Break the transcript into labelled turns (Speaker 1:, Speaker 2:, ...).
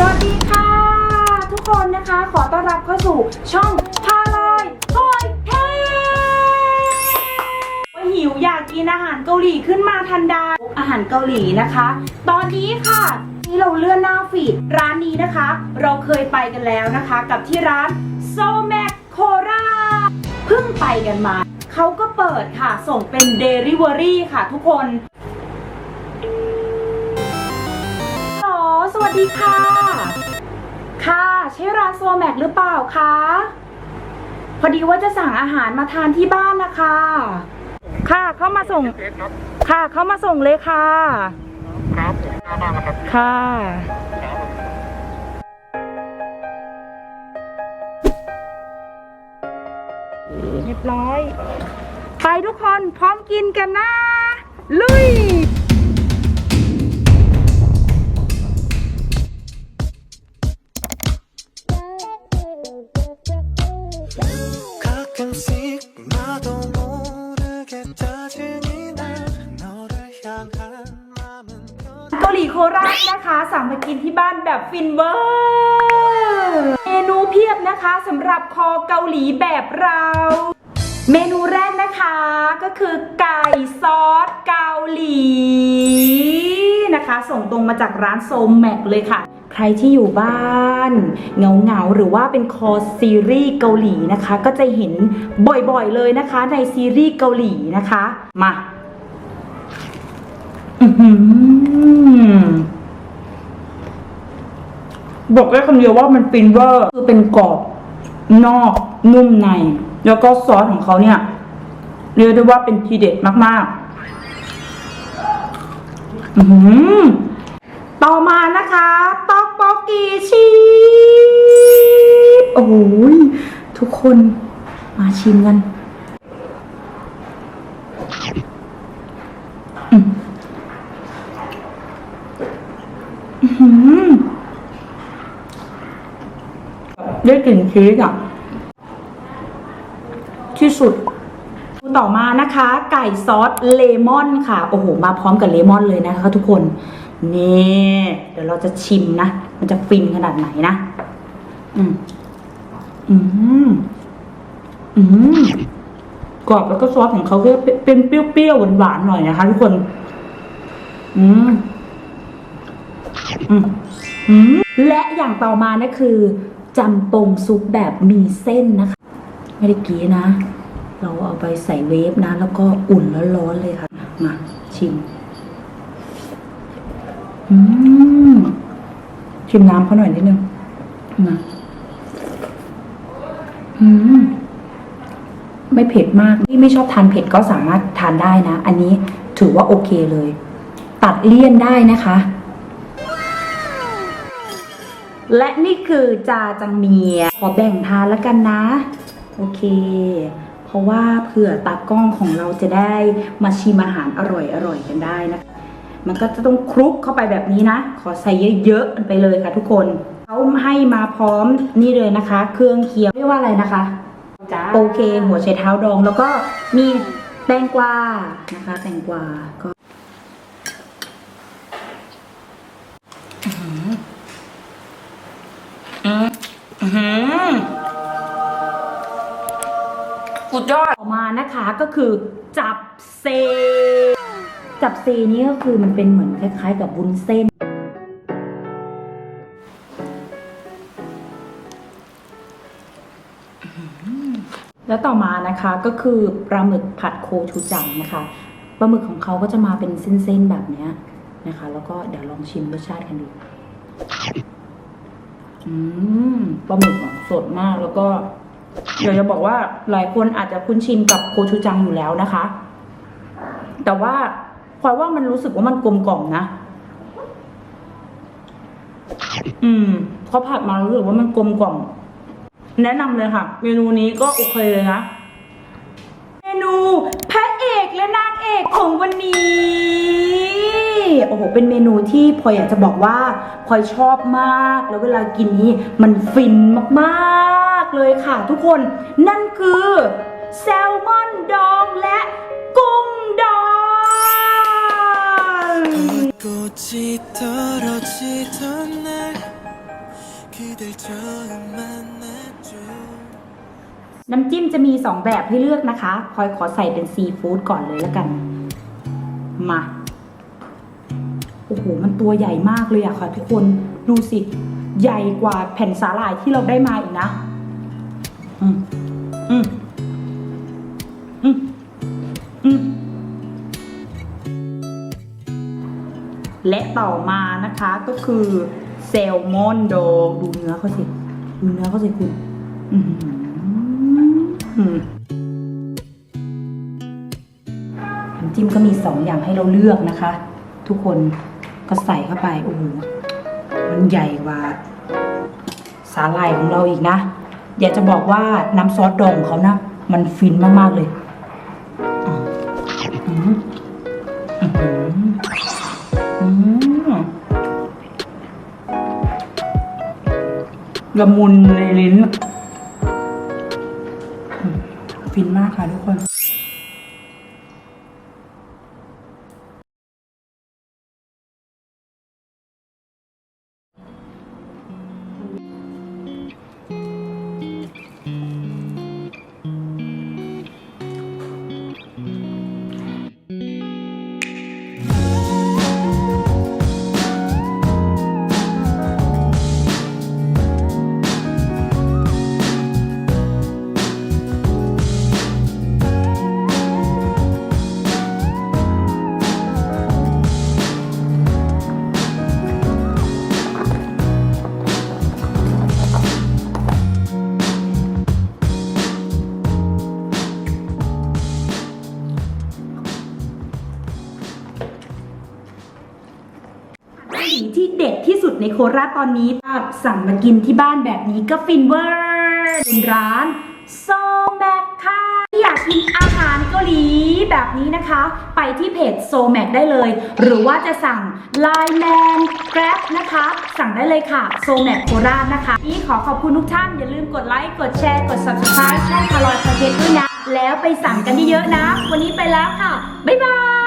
Speaker 1: สวัสดีค่ะ ทุกคนนะคะขอต้อนรับเข้าสู่ช่องพาลอยพอยเทหิวอยากกินอาหารเกาหลีขึ้นมาทันใดอาหารเกาหลีนะคะ ตอนนี้ค่ะที่เราเลื่อนหน้าฟีดร้านนี้นะคะ เราเคยไปกันแล้วนะคะ กับที่ร้านโซแมคโคราเพิ่งไปกันมาเขาก็เปิดค่ะส่งเป็น Delivery ค่ะทุกคน วัสดีค่ะ ค่ะ ใช่ร้านโซแม็กหรือเปล่าคะ พอดีว่าจะสั่งอาหารมาทานที่บ้านนะคะ ค่ะ เข้ามาส่ง
Speaker 2: เฟซครับ
Speaker 1: ค่ะ เข้ามาส่งเลยค่ะ
Speaker 2: ครับผมหน้าบ้านนะครับ
Speaker 1: ค่ะ เรียบร้อย ไปทุกคนพร้อมกินกันนะ ลุย เกาหลีโคราชนะคะสั่งมากินที่บ้านแบบฟินเวอร์เมนูเพียบนะคะสำหรับคอเกาหลีแบบเรา เมนูแรกนะคะก็คือไก่ซอสเกาหลี นะคะ ส่งตรงมาจากร้านโซมแม็กเลยค่ะ ใครที่อยู่บ้านเงาเงาๆหรือว่าเป็นคอซีรีส์เกาหลีนะคะ ก็จะเห็นบ่อยๆเลยนะคะ ในซีรีส์เกาหลีนะคะ มาบอกได้คำเดียวว่ามันฟินเวอร์คือเป็นกรอบนอกนุ่มใน แล้วก็ซอสของเขาเนี่ยเรียกได้ว่าเป็นทีเด็ดมากๆ ต่อมานะคะต๊อกโบกีชีสโอ้โหยทุกคนมาชิมกันอืมได้กลิ่นชีสอะ ที่สุด ต่อมานะคะ ไก่ซอสเลมอนค่ะโอ้โหมาพร้อมกับเลมอนเลยนะคะ ทุกคนนี่เดี๋ยวเราจะชิมนะ มันจะฟินขนาดไหนนะ อืมอืมอืมกรอบแล้วก็ซอสของเขาก็เป็นเปรี้ยวๆหวานๆหน่อยนะคะ ทุกคน อืมอืมอืมและอย่างต่อมานะคือจำปงซุปแบบมีเส้นนะคะ ไม่ได้กี้นะ เราเอาไปใส่เวฟนะ แล้วก็อุ่นแล้วร้อนๆเลยค่ะ มาชิม อืม ชิมน้ำเขาหน่อยนิดนึงมาอืม ไม่เผ็ดมาก ที่ไม่ชอบทานเผ็ดก็สามารถทานได้นะ อันนี้ถือว่าโอเคเลย ตัดเลี่ยนได้นะคะและนี่คือจาจังเมีย ขอแบ่งทานแล้วกันนะ โอเค เพราะว่าเผื่อตากล้องของเราจะได้มาชิมอาหารอร่อยๆกันได้นะคะมันก็จะต้องคลุกเข้าไปแบบนี้นะ ขอใส่เยอะๆไปเลยค่ะทุกคนเขาให้มาพร้อมนี่เลยนะคะ เครื่องเคียงเรียกว่าอะไรนะคะโอเคหัวไชเท้าดองแล้วก็มีแตงกวานะคะ แตงกวาก็อื้อหืออื้อหือ สุดยอด ต่อมานะคะก็คือจับเซ จับเซนี่ก็คือมันเป็นเหมือนคล้าย ๆ กับวุ้นเส้น แล้วต่อมานะคะก็คือปลาหมึกผัดโคชูจังนะคะปลาหมึกของเขาก็จะมาเป็นเส้นๆแบบเนี้ยนะคะ แล้วก็เดี๋ยวลองชิมรสชาติกันดูอืมปลาหมึกอะสดมากแล้วก็ เดี๋ยวจะบอกว่าหลายคนอาจจะคุ้นชินกับโคชูจังอยู่แล้วนะคะ แต่ว่าพลอยว่ามันรู้สึกว่ามันกลมกล่อมนะ อืมเขาผัดมารู้สึกว่ามันกลมกล่อม แนะนำเลยค่ะ เมนูนี้ก็โอเคเลยนะ เมนูพระเอกและนางเอกของวันนี้โอ้โห เป็นเมนูที่พลอยอยากจะบอกว่าพลอยชอบมาก แล้วเวลากินนี้มันฟินมากๆ เลยค่ะทุกคน นั่นคือแซลมอนดองและกุ้งดองน้ำจิ้มจะมี 2 แบบให้เลือกนะคะพลอยขอใส่เป็นซีฟู้ดก่อนเลยแล้วกัน มา โอ้โห มันตัวใหญ่มากเลยอะค่ะทุกคน ดูสิ ใหญ่กว่าแผ่นสาหร่ายที่เราได้มาอีกนะ อืมอืมอืมอืมและต่อมานะคะก็คือแซลมอนดองดูเนื้อเขาสิดูเนื้อเขาสิคุณอือหืออืมน้ำจิ้มก็มีสองอย่างให้เราเลือกนะคะ ทุกคนก็ใส่เข้าไปโอ้โหมันใหญ่กว่าสาหร่ายของเราอีกนะ อยากจะบอกว่าน้ำซอสดองเขานะ มันฟินมากๆเลยละมุนในลิ้น ฟินมากค่ะทุกคน อาหารที่เด็ดที่สุดในโคราชตอนนี้สั่งมากินที่บ้านแบบนี้ก็ฟินเวอร์เป็นร้านโซแมกค่ะที่อยากกินอาหารเกาหลีแบบนี้นะคะ ไปที่เพจโซแมกได้เลย หรือว่าจะสั่ง Line Man Grab นะคะ สั่งได้เลยค่ะโซแมกโคราชนะคะ นี่ขอขอบคุณทุกท่าน อย่าลืมกดไลค์ กดแชร์ กด subscribe ช่องคารลอยคาเทด้วยนะ แล้วไปสั่งกันเยอะๆนะ วันนี้ไปแล้วค่ะ บ๊ายบาย